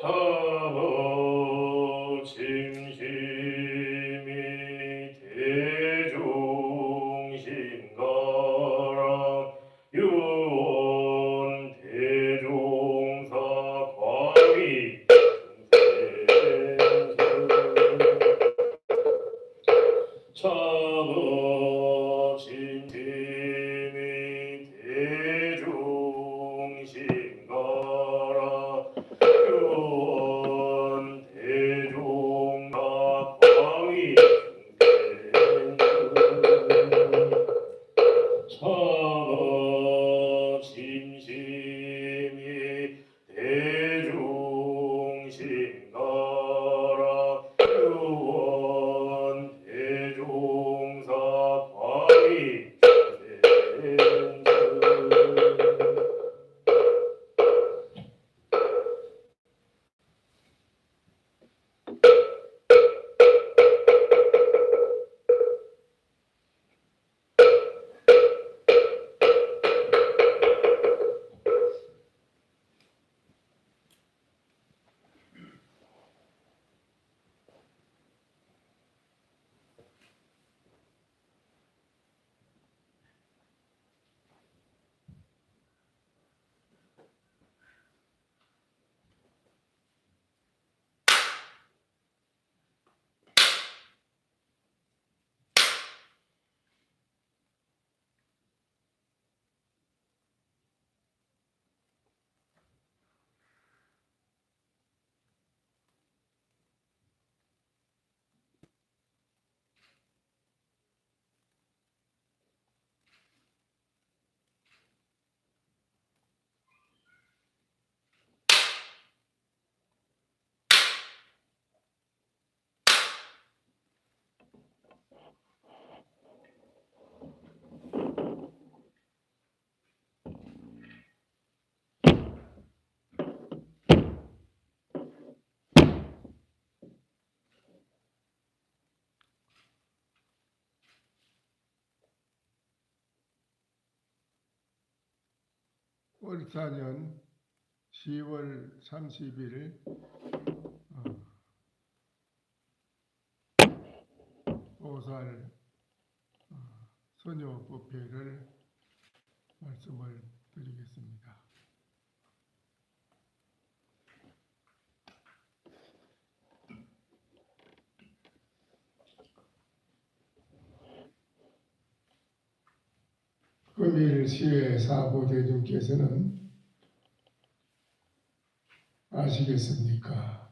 참 2014년 10월 31일 보살 소녀법회를 말씀을 드리겠습니다. 금일 시외 사부 대중께서는 아시겠습니까?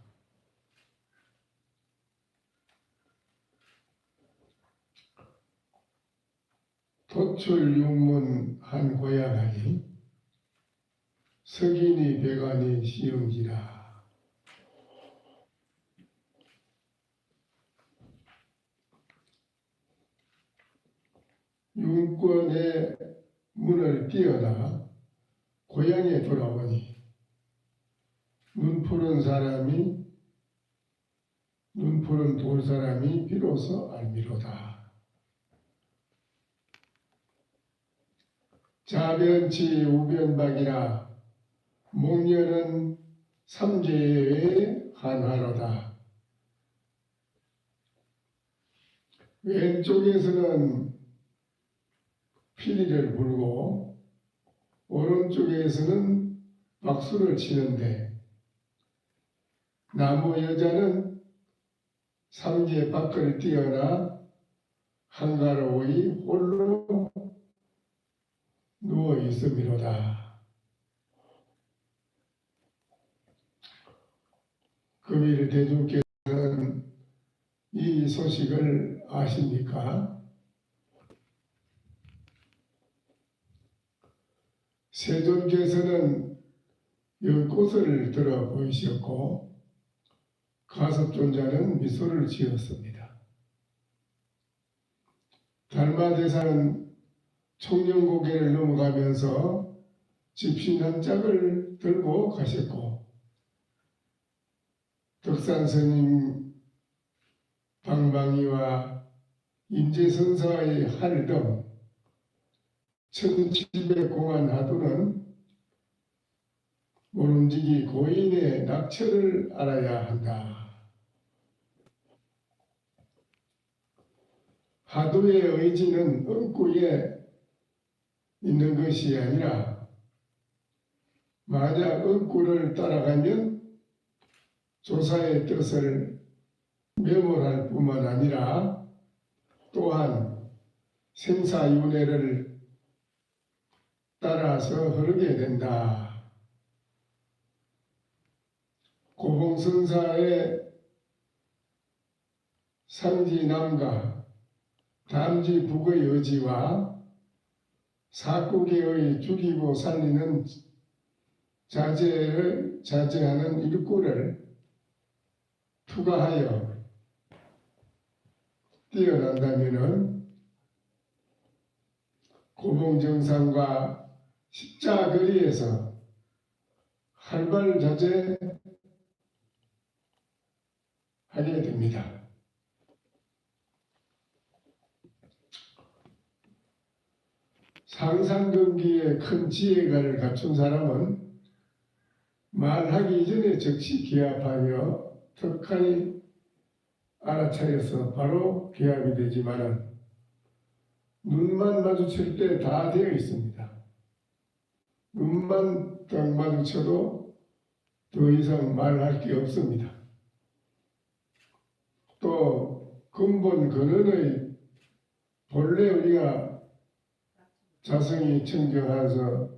도출 육문 한 고양이 석인이 배관이 시음지라 윤권의 문을 뛰어나 고향에 돌아오니 눈 푸른 사람이 눈 푸른 돌 사람이 비로소 알미로다. 자변치 우변박이라 목련은 삼재의 한화로다. 왼쪽에서는 피리를 불고 오른쪽에서는 박수를 치는데 나무 여자는 삼계 밖을 뛰어나 한가로이 홀로 누워 있음이로다. 금일 대중께서는 이 소식을 아십니까? 세존께서는 연꽃을 들어 보이셨고 가섭존자는 미소를 지었습니다. 달마대사는 청년고개를 넘어가면서 집신 한 짝을 들고 가셨고 덕산스님 방방이와 임재선사의 할등 천칠백 공안 하도는 모름지기 고인의 낙처를 알아야 한다. 하도의 의지는 응구에 있는 것이 아니라 만약 응구를 따라가면 조사의 뜻을 메모할 뿐만 아니라 또한 생사윤회를 따라서 흐르게 된다. 고봉선사의 상지 남과 담지 북의 의지와 사국의 죽이고 살리는 자제를 자제하는 일구를 투과하여 뛰어난다면은 고봉정상과 십자거리에서 활발 자제 하게 됩니다. 상상근기에 큰 지혜가를 갖춘 사람은 말하기 이전에 즉시 기합하며 턱하니 알아차려서 바로 기합이 되지만은 눈만 마주칠 때 다 되어 있습니다. 눈만 딱 마주쳐도 더 이상 말할 게 없습니다. 또 근본 근원의 본래 우리가 자성이 청정해서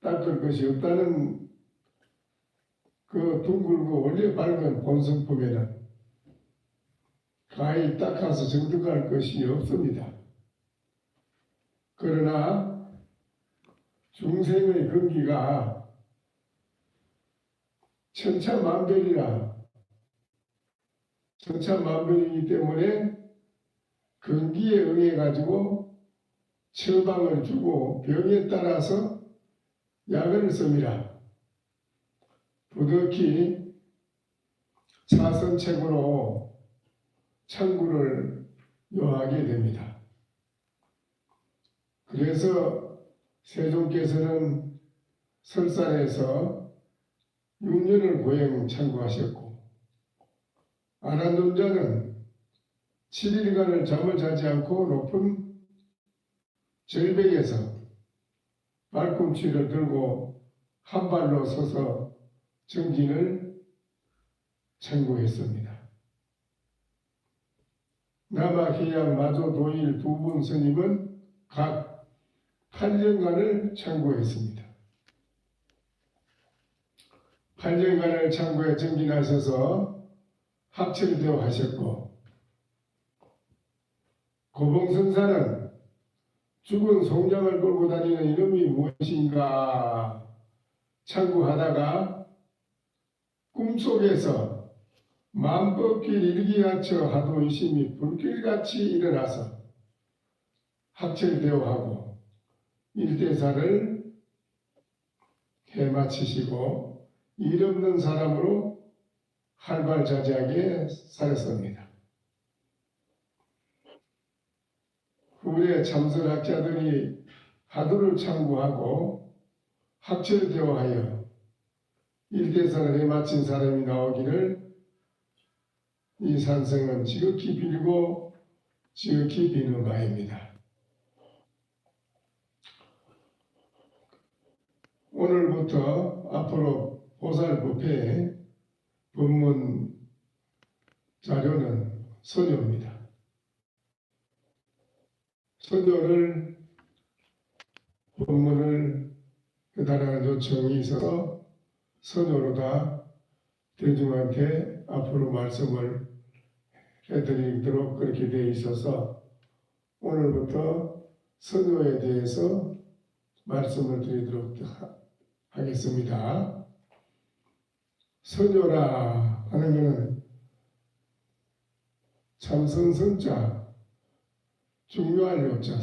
닦을 것이 없다는 그 둥글고 원래 밝은 본성품에는 가히 닦아서 정득할 것이 없습니다. 그러나 중생의 근기가 천차만별이라 천차만별이기 때문에 근기에 응해 가지고 처방을 주고 병에 따라서 약을 씁니다. 부득이 차선책으로 창구를 요하게 됩니다. 그래서 세종께서는 설산에서 6년을 고행 참고하셨고 아난존자는 7일간을 잠을 자지 않고 높은 절벽에서 발꿈치를 들고 한 발로 서서 정진을 청구했습니다. 남아 계양 마조 도일 두 분 스님은 각 8년간을 청구했습니다. 8년간을 청구해 정진하셔서 합철되어 하셨고 고봉선사는 죽은 송장을 끌고 다니는 이름이 무엇인가 참고하다가 꿈속에서 만법길 일기 갖춰 하도 의심이 불길같이 일어나서 합철되어 하고 일대사를 해마치시고 일 없는 사람으로 활발자지하게 살았습니다. 후에 참선학자들이 하도를 참고하고 합철되어하여 일대사를 해마친 사람이 나오기를 이 산성은 지극히 빌고 지극히 비는 바입니다. 오늘부터 앞으로 보살법회 법문 자료는 선효입니다. 선효를 법문을 해달라는 요청이 있어서 선효로 다 대중한테 앞으로 말씀을 해드리도록 그렇게 되어 있어서 오늘부터 선효에 대해서 말씀을 드리도록 하- 하겠습니다. 선효라 하는 것은 참선선자 중요한 요자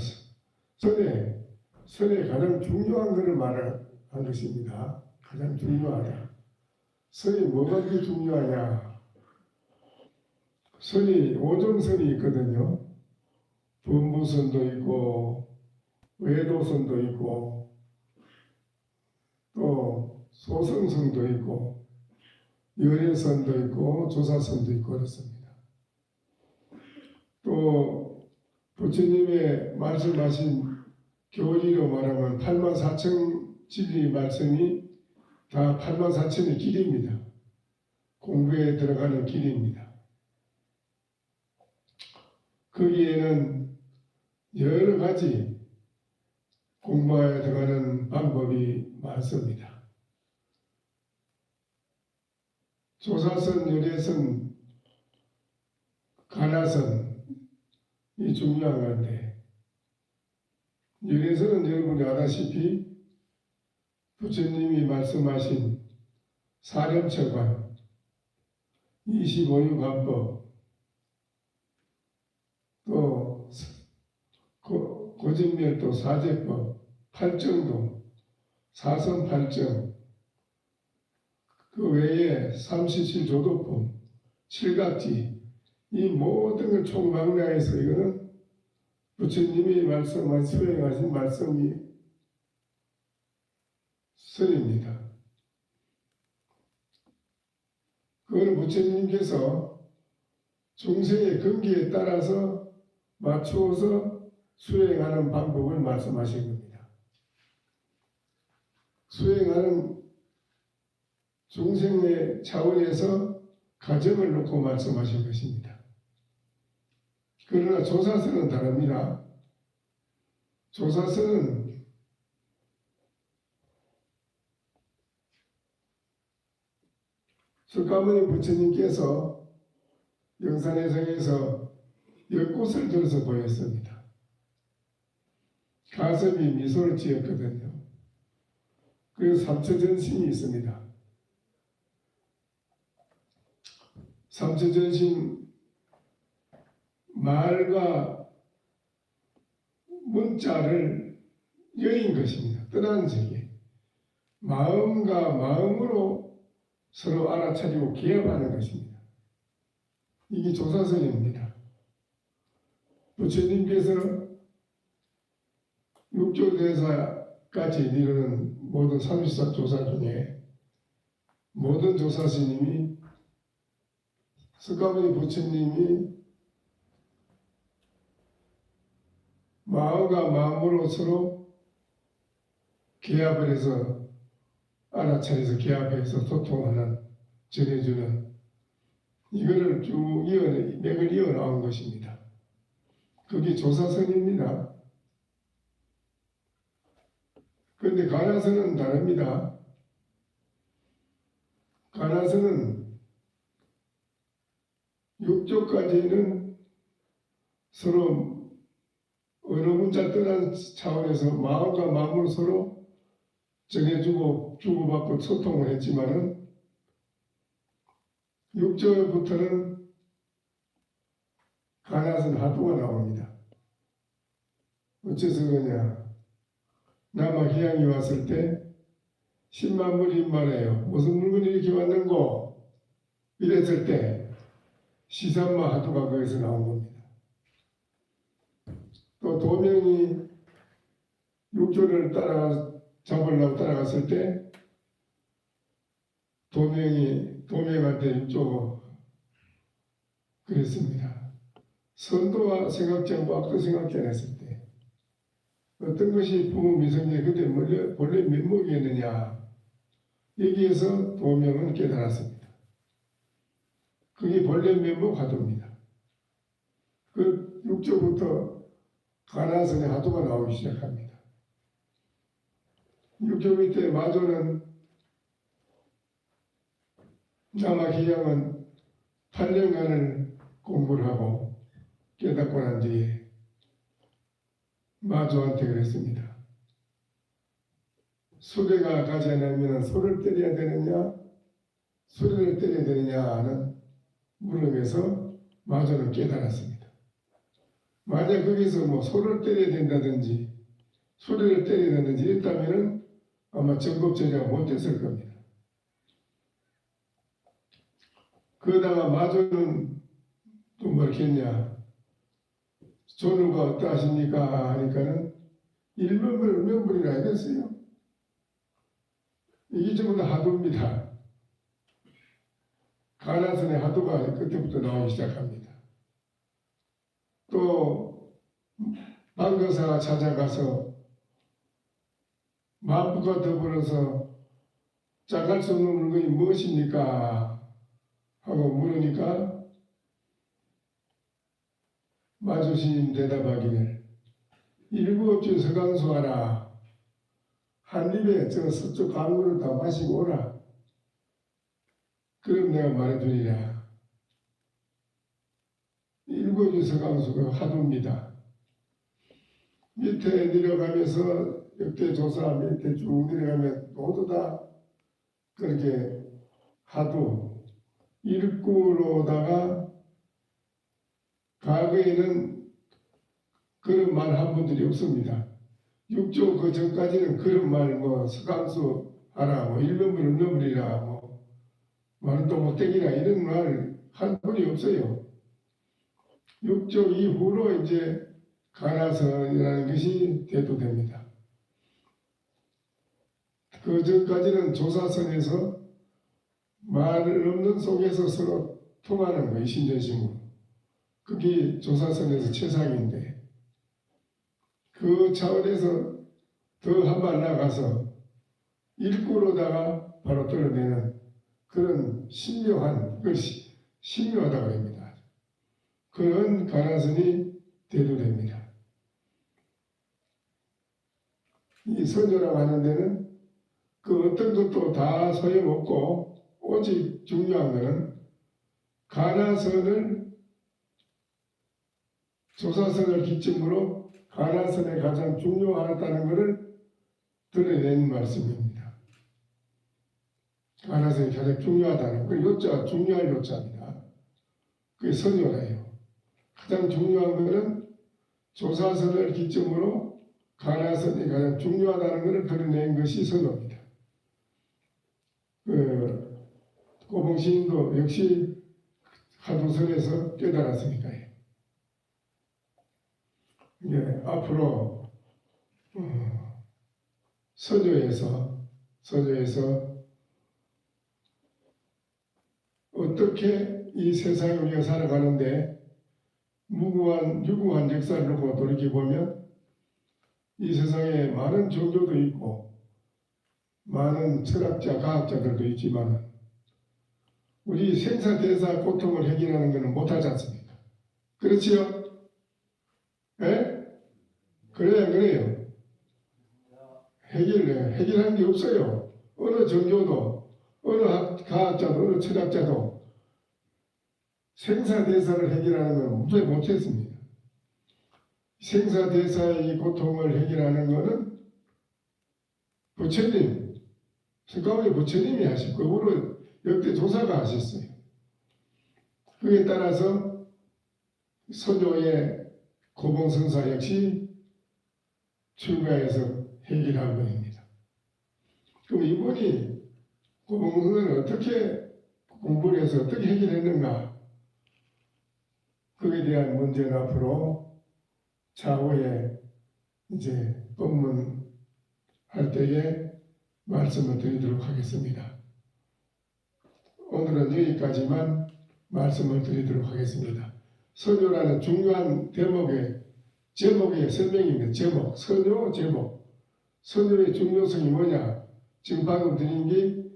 선에 선에 가장 중요한 것을 말한 것입니다. 가장 중요하다. 선이 뭐가 그렇게 중요하냐? 선이 오존선이 있거든요. 분부선도 있고 외도선도 있고 또 소승선도 있고 열애선도 있고 조사선도 있고 그렇습니다. 또 부처님의 말씀하신 교리로 말하면 8만 4천 진리 말씀이 다 8만 4천의 길입니다. 공부에 들어가는 길입니다. 거기에는 여러 가지 공부에 들어가는 방법이 많습니다. 조사선, 열애선, 가나선 이 중요한 건데 열애선은 여러분이 아다시피 부처님이 말씀하신 사렴처관 25유 관법 또 고- 고진멸도 사제법 팔정도 사선 팔정 그 외에 삼시칠 조도품 칠각지 이 모든 걸 총망라해서 이거는 부처님이 말씀한 수행하신 말씀이 선입니다. 그걸 부처님께서 중생의 근기에 따라서 맞추어서 수행하는 방법을 말씀하신 겁니다. 수행하는 중생의 차원에서 가정을 놓고 말씀하신 것입니다. 그러나 조사서는 다릅니다. 조사서는 석가모니 부처님께서 영산의 성에서 엿꽃을 들어서 보였습니다. 가슴이 미소를 지었거든요. 그래서 삼처전신이 있습니다. 삼처전신 말과 문자를 여인 것입니다. 떠나는 세계. 마음과 마음으로 서로 알아차리고 기합하는 것입니다. 이게 조사선입니다. 부처님께서 육조대사 까지 이르는 모든 34 조사 중에 모든 조사 스님이 스가모니 부처님이 마음과 마음으로 서로 계합을 해서 알아차려서 계합해서 소통하는 전해주는 이거를 쭉 이어 맥을 이어 나온 것입니다. 그게 조사선입니다. 그런데 가나선은 다릅니다. 가나선은 육조까지는 서로 어느 문자 떠난 차원에서 마음과 마음으로 서로 정해주고 주고받고 소통을 했지만은 육조부터는 가나선 하도가 나옵니다. 어째서 그러냐? 남아 희양이 왔을 때 10만 불이 말해요. 무슨 물건이 이렇게 왔는고? 이랬을 때 시산마 하도가 거기서 나온 겁니다. 또 도명이 육조를 따라 잡으려고 따라갔을 때 도명이 도명한테 육조 그랬습니다. 선도와 생각지하고 악도 때 어떤 것이 부모 미성년이 그때 원래, 원래 면목이었느냐 여기에서 도명은 깨달았습니다. 그게 본래 면목 하도입니다. 그 육조부터 가나선의 하도가 나오기 시작합니다. 육조 밑에 마조는 남아기양은 8년간을 공부를 하고 깨닫고 난 뒤에 마조한테 그랬습니다. 수레가 가지 않으면 소를 때려야 되느냐, 수레를 때려야 되느냐 하는 물음에서 마조는 깨달았습니다. 만약 거기서 뭐 소를 때려야 된다든지 수레를 때려야 되는지 이랬다면 아마 정법제자가 못했을 겁니다. 그러다가 마조는 또 뭐겠냐 조누가 어떠하십니까 하니까는 일명불 명불이라 하겠어요. 이게 전부 다 하도입니다. 가나선의 하도가 그때부터 나오기 시작합니다. 또 방거사가 찾아가서 만부가 더불어서 짝할 수 없는 물건이 무엇입니까? 하고 물으니까 마주스님 대답하기를. 일부업주 서강수하라. 한 입에 저 서쪽 강물을 다 마시고 오라. 그럼 내가 말해주리라. 일부업주 서강수가 하도입니다. 밑에 내려가면서 역대 조사 밑에 쭉 내려가면 모두 다 그렇게 하도 일구로다가 과거에는 그런 말 한 분들이 없습니다. 육조 그 전까지는 그런 말뭐 서강수 하라 뭐 일면물 넘물이라 뭐 말은 또 못되기라 이런 말 한 분이 없어요. 육조 이후로 이제 가나선이라는 것이 대도됩니다. 그 전까지는 조사선에서 말을 없는 속에서 서로 통하는 거예요, 신전심으로. 그게 조사선에서 최상인데, 그 차원에서 더 한 발 나가서 일구로다가 바로 떨어내는 그런 신묘한 것이 신묘하다고 합니다. 그런 가나선이 대도됩니다. 이 선조라고 하는 데는 그 어떤 것도 다 소용없고 오직 중요한 것은 가나선을 조사선을 기점으로 가나선에 가장 중요하다는 것을 드러낸 말씀입니다. 가나선이 가장 중요하다는 그 요자 중요할 요자입니다. 그게 선조라요. 가장 중요한 것은 조사선을 기점으로 가나선이 가장 중요하다는 것을 드러낸 것이 선조입니다. 그 고봉 시인도 역시 하도선에서 깨달았으니까요. 이제 앞으로 어, 서조에서 서조에서 어떻게 이 세상에 우리가 살아가는데 무구한 유구한 역사를 놓고 돌이켜 보면 이 세상에 많은 종교도 있고 많은 철학자, 과학자들도 있지만 우리 생사대사 고통을 해결하는 것은 못하지 않습니까? 그렇지요? 예? 그래요, 그래요. 해결, 해결하는 게 없어요. 어느 종교도, 어느 학- 과학자도, 어느 철학자도 생사대사를 해결하는 건 무대 못했습니다. 생사대사의 고통을 해결하는 것은 부처님, 석가모니 부처님이 하시고 그분은 역대 조사가 하셨어요. 그에 따라서 서조의 고봉성사 역시 출가해서 해결한 것입니다. 그럼 이분이 고봉성사를 어떻게 공부를 해서 어떻게 해결 했는가? 그에 대한 문제는 앞으로 차후에 이제 법문 할 때에 말씀을 드리도록 하겠습니다. 오늘은 여기까지만 말씀을 드리도록 하겠습니다. 서조라는 중요한 대목의 제목의 설명입니다. 제목, 서조 제목. 서조의 중요성이 뭐냐? 지금 방금 드린 게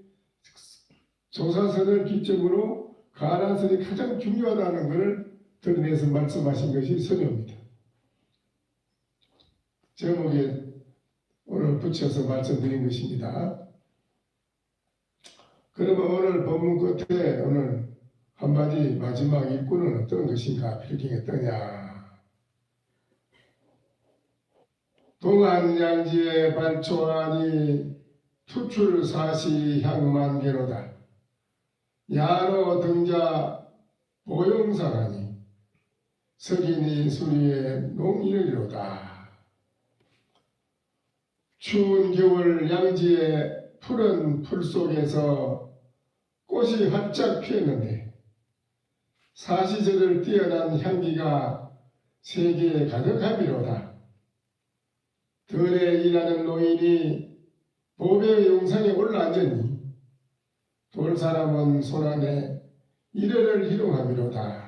조사설을 기점으로 가란설이 가장 중요하다는 것을 드러내서 말씀하신 것이 서조입니다. 제목에 오늘 붙여서 말씀드린 것입니다. 그러면 오늘 본문 끝에 오늘 한마디 마지막 일구는 어떤 것인가 필기가 떠냐 동안양지의 발초하니 투출사시 향만개로다 야로 등자 보영사하니 석인이 수리의 농일이로다 추운 겨울 양지의 푸른 풀 속에서 꽃이 활짝 피었는데 사시절을 뛰어난 향기가 세계에 가득함이로다. 들에 일하는 노인이 보배의 용상에 올라앉으니 돌사람은 손안에 이래를 희롱함이로다.